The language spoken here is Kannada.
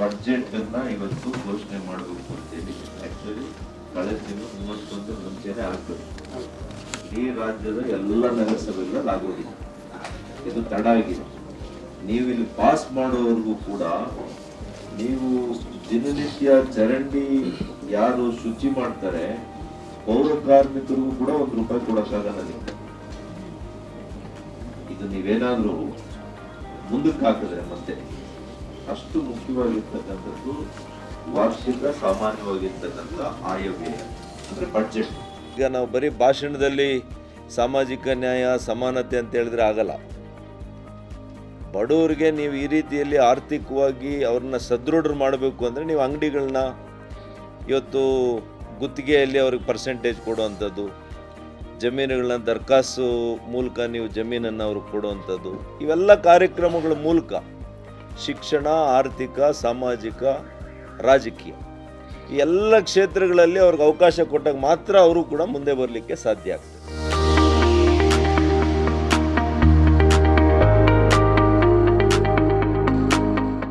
ಮೂವತ್ತು ಘೋಷಣೆ ಮಾಡಬೇಕು ಅಂತೇಳಿ ಆಕ್ಚುಲಿ ಕಳೆದ ತಿಂಗಳು ಮೂವತ್ತೊಂದು ಮುಂಚೆನೆ ಆಗ್ತದೆ ಈ ರಾಜ್ಯದ ಎಲ್ಲ ನಗರಸಭೆಗಳಲ್ಲಿ ಆಗೋದಿಲ್ಲ ಇದು ತಡ ಆಗಿದೆ. ನೀವು ಇಲ್ಲಿ ಪಾಸ್ ಮಾಡೋವರೆಗೂ ಕೂಡ ನೀವು ದಿನನಿತ್ಯ ಚರಂಡಿ ಯಾರು ಶುಚಿ ಮಾಡ್ತಾರೆ, ಪೌರ ಕಾರ್ಮಿಕರಿಗೂ ಕೂಡ ಒಂದು ರೂಪಾಯಿ ಕೊಡೋಕ್ಕಾಗಲ್ಲ ನೀವು ಇದು ನೀವೇನಾದ್ರೂ ಮುಂದಕ್ಕೆ ಹಾಕಿದ್ರೆ ಮತ್ತೆ. ಅಷ್ಟು ಮುಖ್ಯವಾಗಿರ್ತಕ್ಕಂಥದ್ದು ವಾರ್ಷಿಕ ಸಾಮಾನ್ಯವಾಗಿರ್ತಕ್ಕಂಥ ಆಯವ್ಯಯ ಅಂದರೆ ಬಡ್ಜೆಟ್ ಈಗ ನಾವು ಬರೀ ಭಾಷಣದಲ್ಲಿ ಸಾಮಾಜಿಕ ನ್ಯಾಯ, ಸಮಾನತೆ ಅಂತ ಹೇಳಿದ್ರೆ ಆಗಲ್ಲ. ಬಡವರಿಗೆ ನೀವು ಈ ರೀತಿಯಲ್ಲಿ ಆರ್ಥಿಕವಾಗಿ ಅವ್ರನ್ನ ಸದೃಢರು ಮಾಡಬೇಕು ಅಂದರೆ ನೀವು ಅಂಗಡಿಗಳನ್ನ ಇವತ್ತು ಗುತ್ತಿಗೆಯಲ್ಲಿ ಅವ್ರಿಗೆ ಪರ್ಸೆಂಟೇಜ್ ಕೊಡುವಂಥದ್ದು, ಜಮೀನುಗಳನ್ನ ದರ್ಖಾಸ್ತು ಮೂಲಕ ನೀವು ಜಮೀನನ್ನು ಅವ್ರಿಗೆ ಕೊಡುವಂಥದ್ದು, ಇವೆಲ್ಲ ಕಾರ್ಯಕ್ರಮಗಳ ಮೂಲಕ ಶಿಕ್ಷಣ, ಆರ್ಥಿಕ, ಸಾಮಾಜಿಕ, ರಾಜಕೀಯ. ಈ ಎಲ್ಲ ಕ್ಷೇತ್ರಗಳಲ್ಲಿ ಅವ್ರಿಗೆ ಅವಕಾಶ ಕೊಟ್ಟಾಗ ಮಾತ್ರ ಅವರು ಕೂಡ ಮುಂದೆ ಬರಲಿಕ್ಕೆ ಸಾಧ್ಯ ಆಗ್ತದೆ.